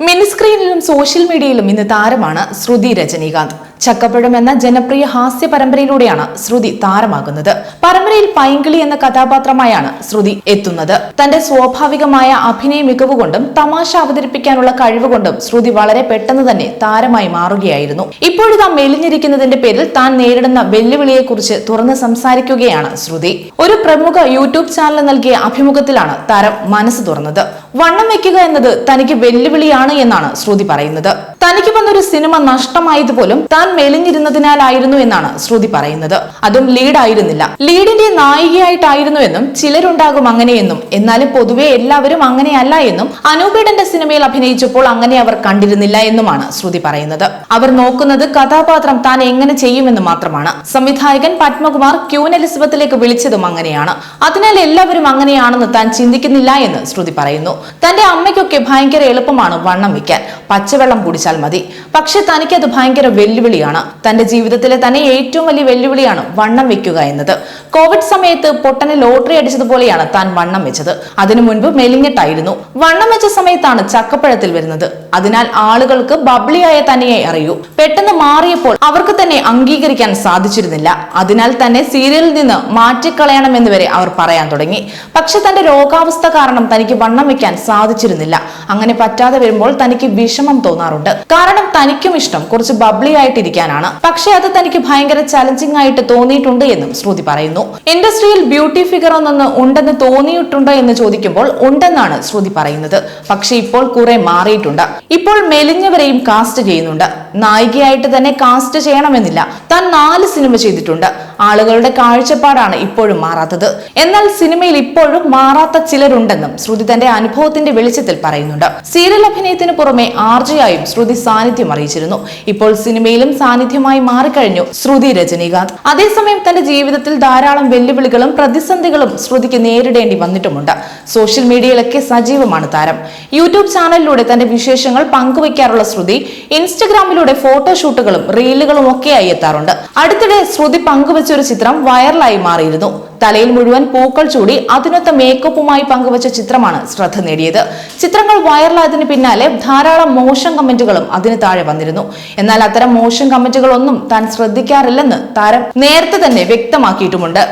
മിനിസ്ക്രീനിലും social മീഡിയയിലും ഇന്ന് താരമാണ് ശ്രുതി രജനീകാന്ത്. ചക്കപ്പഴം എന്ന ജനപ്രിയ ഹാസ്യ പരമ്പരയിലൂടെയാണ് ശ്രുതി താരമാകുന്നത്. പരമ്പരയിൽ പൈങ്കിളി എന്ന കഥാപാത്രമായാണ് ശ്രുതി എത്തുന്നത്. തന്റെ സ്വാഭാവികമായ അഭിനയ മികവുകൊണ്ടും തമാശ അവതരിപ്പിക്കാനുള്ള കഴിവുകൊണ്ടും ശ്രുതി വളരെ പെട്ടെന്ന് തന്നെ താരമായി മാറുകയായിരുന്നു. ഇപ്പോഴിതാ മെലിഞ്ഞിരിക്കുന്നതിന്റെ പേരിൽ താൻ നേരിടുന്ന വെല്ലുവിളിയെക്കുറിച്ച് തുറന്ന് സംസാരിക്കുകയാണ് ശ്രുതി. ഒരു പ്രമുഖ യൂട്യൂബ് ചാനൽ നൽകിയ അഭിമുഖത്തിലാണ് താരം മനസ്സ് തുറന്നത്. വണ്ണം വെക്കുക എന്നത് തനിക്ക് വെല്ലുവിളിയാണ് എന്നാണ് ശ്രുതി പറയുന്നത്. തനിക്ക് വന്നൊരു സിനിമ നഷ്ടമായതുപോലും താൻ മെലിഞ്ഞിരുന്നതിനാലായിരുന്നു എന്നാണ് ശ്രുതി പറയുന്നത്. അതും ലീഡായിരുന്നില്ല ലീഡിന്റെ നായികയായിട്ടായിരുന്നു എന്നും ചിലരുണ്ടാകും അങ്ങനെയെന്നും എന്നാലും പൊതുവെ എല്ലാവരും അങ്ങനെയല്ല എന്നും അനൂപേടന്റെ സിനിമയിൽ അഭിനയിച്ചപ്പോൾ അങ്ങനെ അവർ കണ്ടിരുന്നില്ല എന്നുമാണ് ശ്രുതി പറയുന്നത്. അവർ നോക്കുന്നത് കഥാപാത്രം താൻ എങ്ങനെ ചെയ്യുമെന്ന് മാത്രമാണ്. സംവിധായകൻ പത്മകുമാർ ക്യൂൻ എലിസബത്തിലേക്ക് വിളിച്ചതും അങ്ങനെയാണ്. അതിനാൽ എല്ലാവരും അങ്ങനെയാണെന്ന് താൻ ചിന്തിക്കുന്നില്ല എന്ന് ശ്രുതി പറയുന്നു. തന്റെ അമ്മയ്ക്കൊക്കെ ഭയങ്കര എളുപ്പമാണ് വണ്ണം വെക്കാൻ പച്ചവെള്ളം കുടിച്ചാൽ മതി. പക്ഷെ തനിക്കത് ഭയങ്കര വെല്ലുവിളിയാണ്. തന്റെ ജീവിതത്തിലെ തന്നെ ഏറ്റവും വലിയ വെല്ലുവിളിയാണ് വണ്ണം വെക്കുക എന്നത്. കോവിഡ് സമയത്ത് പൊട്ടനെ ലോട്ടറി അടിച്ചതുപോലെയാണ് താൻ വണ്ണം വെച്ചത്. അതിനു മുൻപ് മെലിഞ്ഞിട്ടായിരുന്നു. വണ്ണം വെച്ച സമയത്താണ് ചക്കപ്പഴത്തിൽ വരുന്നത്. അതിനാൽ ആളുകൾക്ക് ബബ്ലിയായ തന്നെയെ അറിയൂ. പെട്ടെന്ന് മാറിയപ്പോൾ അവർക്ക് തന്നെ അംഗീകരിക്കാൻ സാധിച്ചിരുന്നില്ല. അതിനാൽ തന്നെ സീരിയലിൽ നിന്ന് മാറ്റിക്കളയണമെന്ന് വരെ അവർ പറയാൻ തുടങ്ങി. പക്ഷെ തന്റെ രോഗാവസ്ഥ കാരണം തനിക്ക് വണ്ണം വെക്കാൻ സാധിച്ചിരുന്നില്ല. അങ്ങനെ പറ്റാതെ വരുമ്പോൾ തനിക്ക് വിഷമം തോന്നാറുണ്ട്. കാരണം തനിക്കും ഇഷ്ടം കുറച്ച് ബബ്ലി ആയിട്ടിരിക്കാനാണ്. പക്ഷേ അത് തനിക്ക് ഭയങ്കര ചലഞ്ചിങ് ആയിട്ട് തോന്നിയിട്ടുണ്ട് എന്നും ശ്രുതി പറയുന്നു. ഇൻഡസ്ട്രിയിൽ ബ്യൂട്ടി ഫിഗർ ഒന്നൊന്ന് ഉണ്ടെന്ന് തോന്നിയിട്ടുണ്ടോ എന്ന് ചോദിക്കുമ്പോൾ ഉണ്ടെന്നാണ് ശ്രുതി പറയുന്നത്. പക്ഷെ ഇപ്പോൾ കുറെ മാറിയിട്ടുണ്ട്. ഇപ്പോൾ മെലിഞ്ഞവരെയും കാസ്റ്റ് ചെയ്യുന്നുണ്ട്. നായികയായിട്ട് തന്നെ കാസ്റ്റ് ചെയ്യണമെന്നില്ല. താൻ നാല് സിനിമ ചെയ്തിട്ടുണ്ട്. ആളുകളുടെ കാഴ്ചപ്പാടാണ് ഇപ്പോഴും മാറാത്തത്. എന്നാൽ സിനിമയിൽ ഇപ്പോഴും മാറാത്ത ചിലരുണ്ടെന്നും ശ്രുതി തന്റെ അനുഭവത്തിന്റെ വെളിച്ചത്തിൽ പറയുന്നുണ്ട്. സീരിയൽ അഭിനയത്തിന് പുറമെ ആർജയായും ശ്രുതി സാന്നിധ്യം അറിയിച്ചിരുന്നു. ഇപ്പോൾ സിനിമയിലും സാന്നിധ്യമായി മാറിക്കഴിഞ്ഞു ശ്രുതി രജനീകാന്ത്. അതേസമയം തന്റെ ജീവിതത്തിൽ ധാരാളം വെല്ലുവിളികളും പ്രതിസന്ധികളും ശ്രുതിക്ക് നേരിടേണ്ടി വന്നിട്ടുമുണ്ട്. സോഷ്യൽ മീഡിയയിലൊക്കെ സജീവമാണ് താരം. യൂട്യൂബ് ചാനലിലൂടെ തന്റെ വിശേഷങ്ങൾ പങ്കുവയ്ക്കാറുള്ള ശ്രുതി ഇൻസ്റ്റഗ്രാമിലൂടെ ഫോട്ടോഷൂട്ടുകളും റീലുകളും ഒക്കെയായി എത്താറുണ്ട്. അടുത്തിടെ ശ്രുതി പങ്കുവച്ച ഒരു ചിത്രം വൈറലായി മാറിയിരുന്നു. തലയിൽ മുഴുവൻ പൂക്കൾ ചൂടി അതിനൊത്ത മേക്കപ്പുമായി പങ്കുവച്ച ചിത്രമാണ് ശ്രദ്ധ നേടിയത്. ചിത്രങ്ങൾ വൈറലായതിനു പിന്നാലെ ധാരാളം മോശം കമന്റുകളും അതിന് താഴെ വന്നിരുന്നു. എന്നാൽ അത്തരം മോശം കമന്റുകളൊന്നും താൻ ശ്രദ്ധിക്കാറില്ലെന്ന് താരം നേരത്തെ തന്നെ വ്യക്തമാക്കിയിട്ടുമുണ്ട്.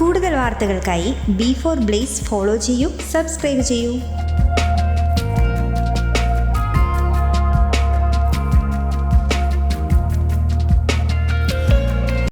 കൂടുതൽ വാർത്തകൾക്കായി ബി ഫോർ ബ്ലേസ് ഫോളോ ചെയ്യൂ സബ്സ്ക്രൈബ് ചെയ്യൂ.